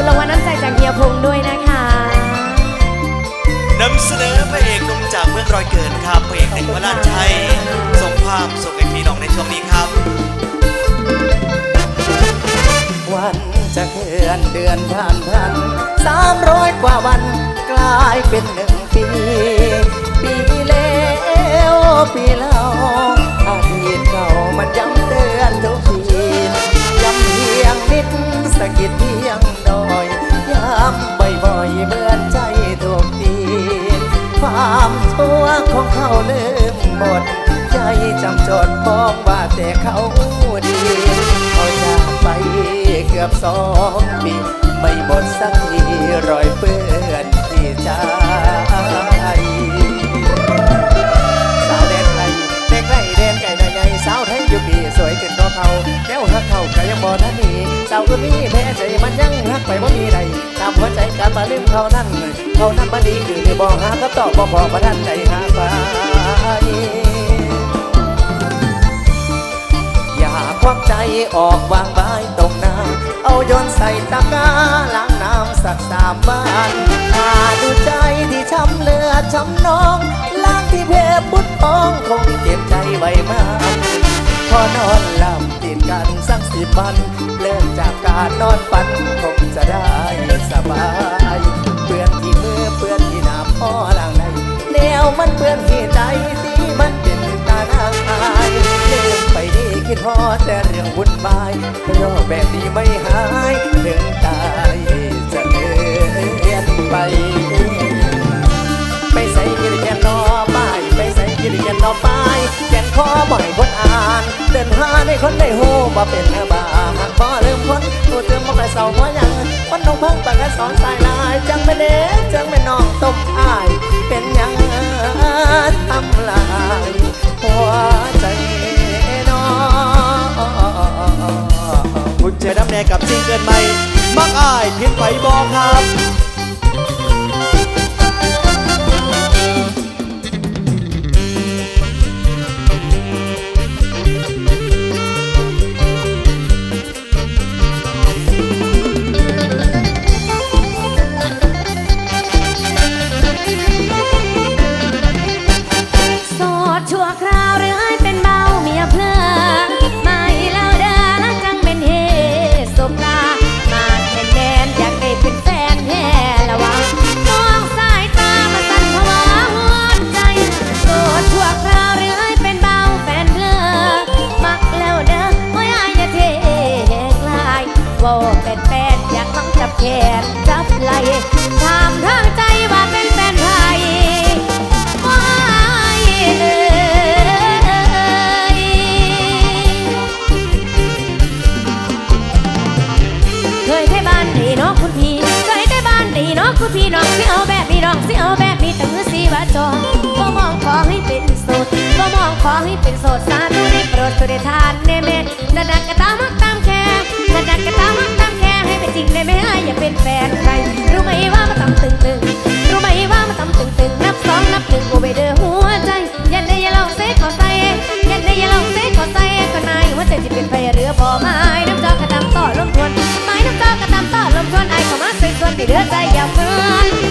คุณรางวัลน้ำใจจากเฮียพงษ์ด้วยนะคะนำเสนอพระเอกหนุ่มจากเมืองรอยเกิดครับพระเอกหนึ่งวราชชัยส่งความสุขให้พี่น้องในช่วงนี้ครับ วันจะเคลื่อนเดือนผ่านพันสามร้อยกว่าวันกลายเป็นหนึ่งปี ปีแล้วปีเล่าอดีตเก่ามันย้ำเตือนทุกทีย้ำเพียงนิ ดสะกิดเพียงดอยย้ำบ่อยๆเบื่อนใจทุกทีความชั่วของเขาลืมหมด ใจจำจดมองว่าแต่เขาดีเขาจากไปเกือบสองปีไม่หมดสักทีรอยเปื้อนที่จส แก้วหักเขาก็ยังบ่ทันมีสาวก็มีแพ้ใจมันยังหักไปบ่มีใดตามหัวใจกลับมาลืมเขานั่นเขานั่นมาดีคือที่บอกหาคำตอบบ่พอประทันใจหาไปอย่าควักใจออกวางไว้ตรงหน้าเอาโยนใส่ตะกร้าล้างน้ำสักสามบ้านถ้าดูใจที่ช้ำเลือดช้ำนองล้างที่เพพุทธองคงเจ็บใจไว้มากพอนอนหลับ กันสักสิบวันเริ่มจากการนอนฝันคงจะได้สบายเปื้อนที่มือเปื้อนที่หน้าพ่อหลังในแนวมันเปื้อนที่ใจที่มันเป็นตาหน้าอายลืมไปดีคิดพอแต่เรื่องวุ่นวายโรคแบบนี้ไม่หายถึงตายจะเลียนไปไปใส่กินแกนนอป้ายไปใส่กินแกนนอป้ายแกนคอบ่อยคนานเดินหาในคนได้โหบ่เป็นเนื้อบาหักบ่ลืมคนตัวเติมบ่ไปเศร้าหัวยังคนต้องพังปากกันสอนสายลายจังไม่เด้จังไม่น้องตกอาย เป็นยังทำลายหัวใจน้องคุณเจอน้ำแดงกับซิงเกิลใหม่มักอายเพียงไฟบอกครับ พี่น้องสิเอาแบบนี้น้องสิเอาแบบนี้แต่มือสีวาจองบ่มองขอให้เป็นโสดบ่มองขอให้เป็นโสดสาธุได้โปรดสุดทานเนเมนจะดักกระตามมักตามแค่จะดักกระตามมักตามแค่ให้เป็นจริงได้ไหมอย่าเป็นแฟนใคร รู้ไหมว่ามันตำตึงตึงรู้ไหมว่ามันตำตึงตึงนับสองนับหนึ่งกูไปเด้อหัวใจ ยันได้ย่าลองเซ็กขอใส่ยันได้ย่าลองเซ็กขอใส่ก่อนายหัวใจจะเป็นไฟเรือบ่อม้น้ เดือใจอย่าฝืน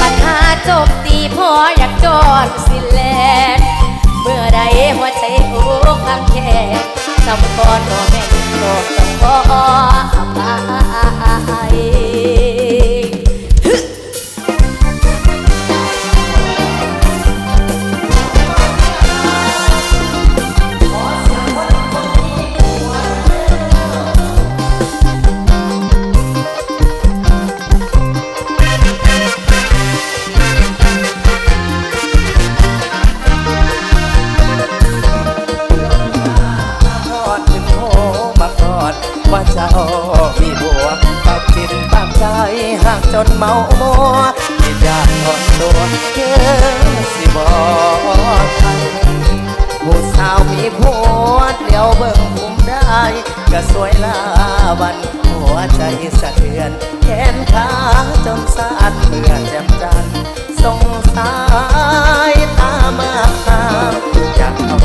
ปัญหาจบตีพออยากจอดสิแลนเมื่อใดหัวใจโอ้ความแค่สำคัญก็แม่นอลต้องขอ เมาโมที่ยากทนตัวเกิสิบอกทันผู้สาวมีผัวเดียวเบิ่งผมได้ก็สวยลาวันหัวใจสะเทือนแขนขาจนสาดเมื่อแจ่มจันสงสายตามาอยากเอา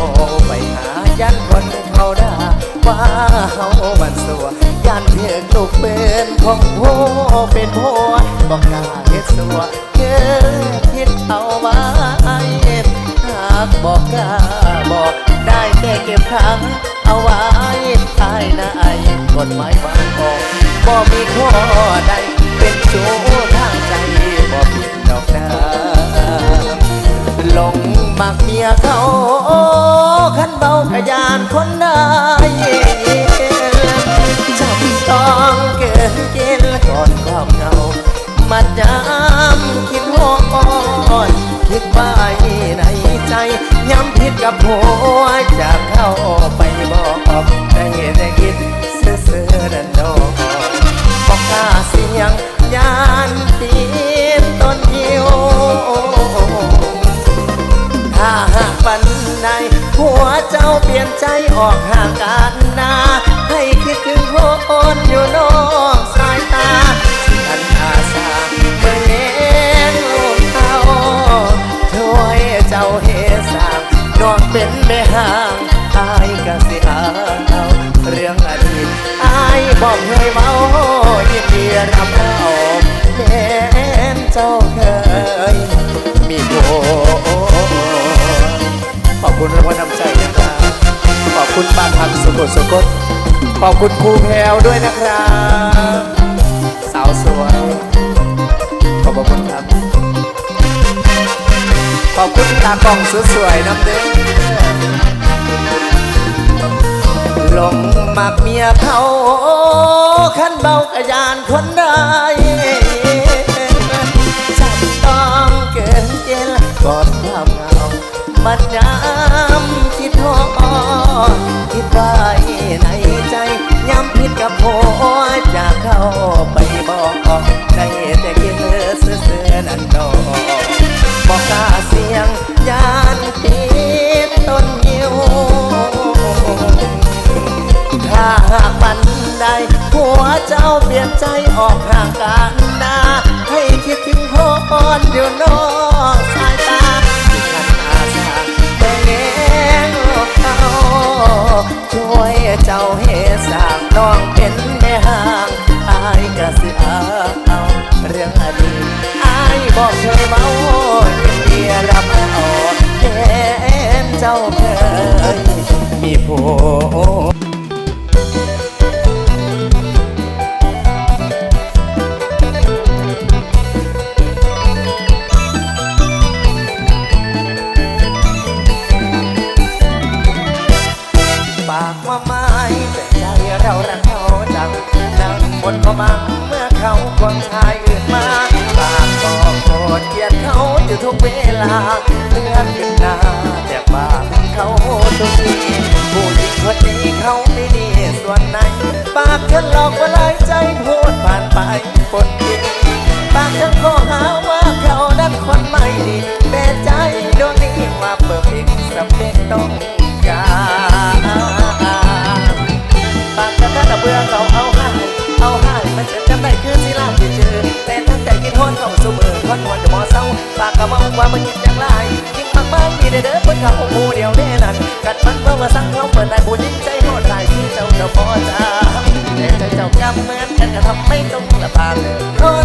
ไปหายันคนเขาได้าว่าเฮามันสัวานเพียงตกเป็นของพ่อเป็นพ่อบอกกาเฮ็ดสัวเก็ดคิดเอาไว้หากบอกกาบอกได้แต่เก็บครั้งเอาไว้ภายในกฎหมายบางกอกบอกมีข้อใดเป็นโจทางใจบอกผิดดอกนะลงมักเมียเขาขันเบาขยานคนหนา กับหัวจะเข้าไปบอกได้แต่คิดซื่อๆนั่นดอกบอกกาเสียงยานตีนต้นยิวถ้าหากปันใดหัวเจ้าเปลี่ยนใจออกห่างกันนา ให้คิดถึงคนอยู่ กสุกดสุกดขอบคุณครูแพรวด้วยนะครับ สาวสวย ขอบคุณครับ ขอบคุณตากล้องสวยๆน้ำเด้อลงมักเมียเขาขันเบากระยานคนใดจับต้องเกินเกณฑ์กอดความเหงามันยา ลือเสื้อนั่นดอกบอกกาเสียงยานผิดต้นยิวถ้าหากมันได้หัวเจ้าเปลี่ยนใจออกห่างกันนาให้คิดถึงคนอยู่นอกสายตาที่ขันอาสาแต่เลี้ยงเขาช่วยเจ้าเฮสางน้องเบอกเคยเมายินดียรับเอาเห็นเจ้าเคย กฉันหลอกว่าลายใจพูดผ่านไปปนกินปากฉันขอหาว่าเขานั้นคนไม่ดีแต่ใจโดนนี้มาเปิดอีกสเปคต้องการปากจะแค่เบื่อเขาเอาให้เอาให้มันจะจำได้คือสิลาที่เจอแต่ตั้งใจกินโทษเขาเสมอคนหัวจะมอเศร้าปากก็มองว่ามันคิดอย่างไรยิ่งมากมากมีได้เด้อเพื่อนเขาหูเดียวแน่นั่นกัดมันเมื่อมาสั่งเขาเปิดได้ผู้ยิ่งใจ กันก็ทำไม่ตรงละปางเพราะ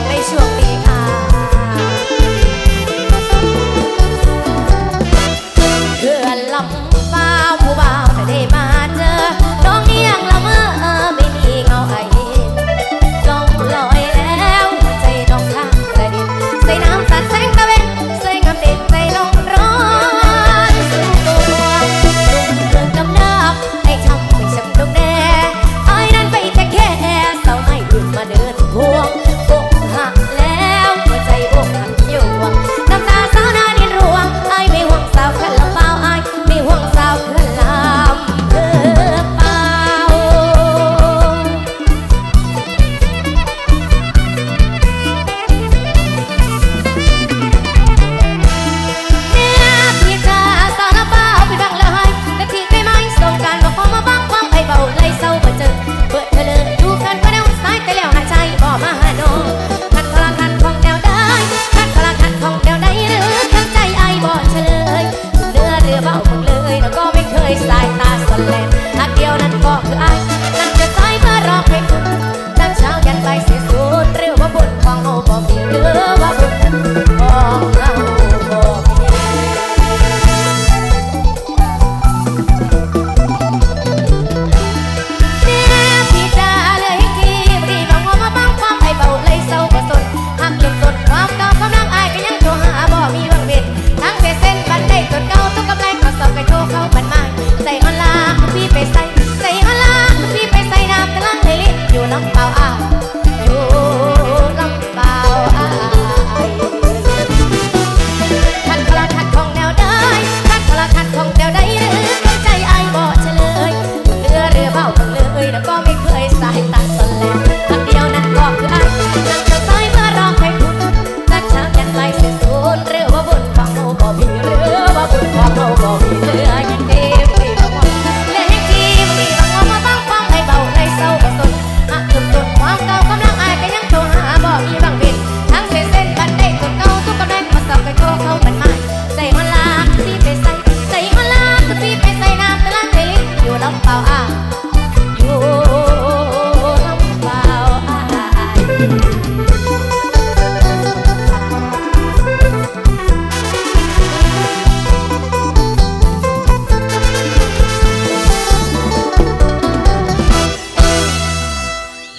Ngày